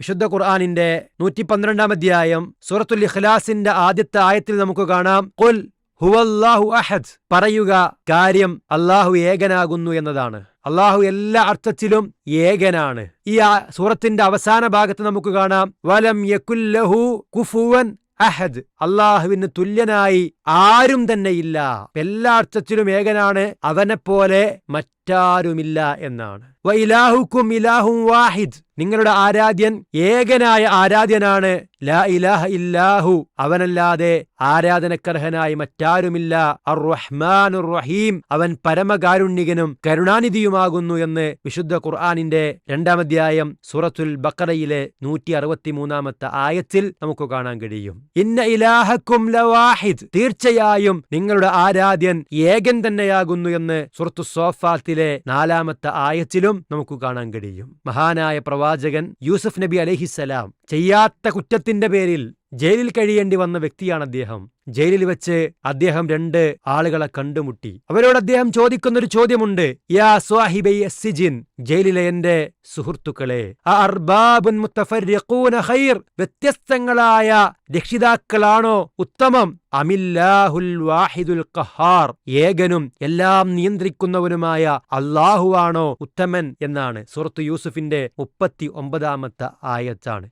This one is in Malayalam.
വിശുദ്ധ ഖുർആാനിന്റെ നൂറ്റി പന്ത്രണ്ടാം അധ്യായം സൂറത്തുൽ ഇഖ്ലാസിന്റെ ആദ്യത്തെ ആയത്തിൽ നമുക്ക് കാണാം. കുൽ ഹുവല്ലാഹു അഹദ്. പറയുക കാര്യം അള്ളാഹു ഏകനാകുന്നു എന്നതാണ്. അള്ളാഹു എല്ലാ അർത്ഥത്തിലും ഏകനാണ്. ഈ സൂറത്തിന്റെ അവസാന ഭാഗത്ത് നമുക്ക് കാണാം. വലം യകുല്ലഹു കുഫുവൻ അഹദ്. അള്ളാഹുവിന് തുല്യനായി ആരും തന്നെയില്ല. എല്ലാ അർത്ഥത്തിലും ഏകനാണ്. അവനെ പോലെ അവനെപ്പോലെ മറ്റാരുമില്ല എന്നാണ്. വൈലാഹുക്കും ഇലാഹും വാഹിദ്. നിങ്ങളുടെ ആരാധ്യൻ ഏകനായ ആരാധ്യനാണ്. ലാ ഇലാഹ ഇല്ലാഹു. അവനല്ലാതെ ആരാധനക്കർഹനായി മറ്റാരുമില്ല. അർ റഹീം അവൻ പരമകാരുണ്യകനും കരുണാനിധിയുമാകുന്നു എന്ന് വിശുദ്ധ ഖുർആാനിന്റെ രണ്ടാമധ്യായം സൂറത്തുൽ ബക്കറയിലെ നൂറ്റി അറുപത്തിമൂന്നാമത്തെ ആയത്തിൽ നമുക്ക് കാണാൻ കഴിയും. ഇന്ന ഇലാഹക്കും ലവാഹിദ്. തീർച്ചയായും നിങ്ങളുടെ ആരാധ്യൻ ഏകൻ തന്നെയാകുന്നു എന്ന് സുറത്തു സോഫാത്തിലെ നാലാമത്തെ ആയത്തിലും നമുക്ക് കാണാൻ കഴിയും. മഹാനായ പ്രവാചകൻ യൂസഫ് നബി അലഹിസലാം ചെയ്യാത്ത കുറ്റത്തിന്റെ പേരിൽ ജയിലിൽ കഴിയേണ്ടി വന്ന വ്യക്തിയാണ് അദ്ദേഹം. ജയിലിൽ വെച്ച് അദ്ദേഹം രണ്ട് ആളുകളെ കണ്ടുമുട്ടി. അവരോട് അദ്ദേഹം ചോദിക്കുന്ന ഒരു ചോദ്യമുണ്ട് യാ സ്വാഹിബൈ സിജിൻ ജയിലിലെ എന്റെ സുഹൃത്തുക്കളെ ഖൈർ വ്യത്യസ്തങ്ങളായ രക്ഷിതാക്കളാണോ ഉത്തമം? അമില്ലാഹുൽ വാഹിദുൽ ഖഹാർ ഏകനും എല്ലാം നിയന്ത്രിക്കുന്നവനുമായ അള്ളാഹുവാണോ ഉത്തമൻ? എന്നാണ്. സുഹൃത്തു യൂസുഫിന്റെ മുപ്പത്തി ഒമ്പതാമത്തെ ആയത്താണ്.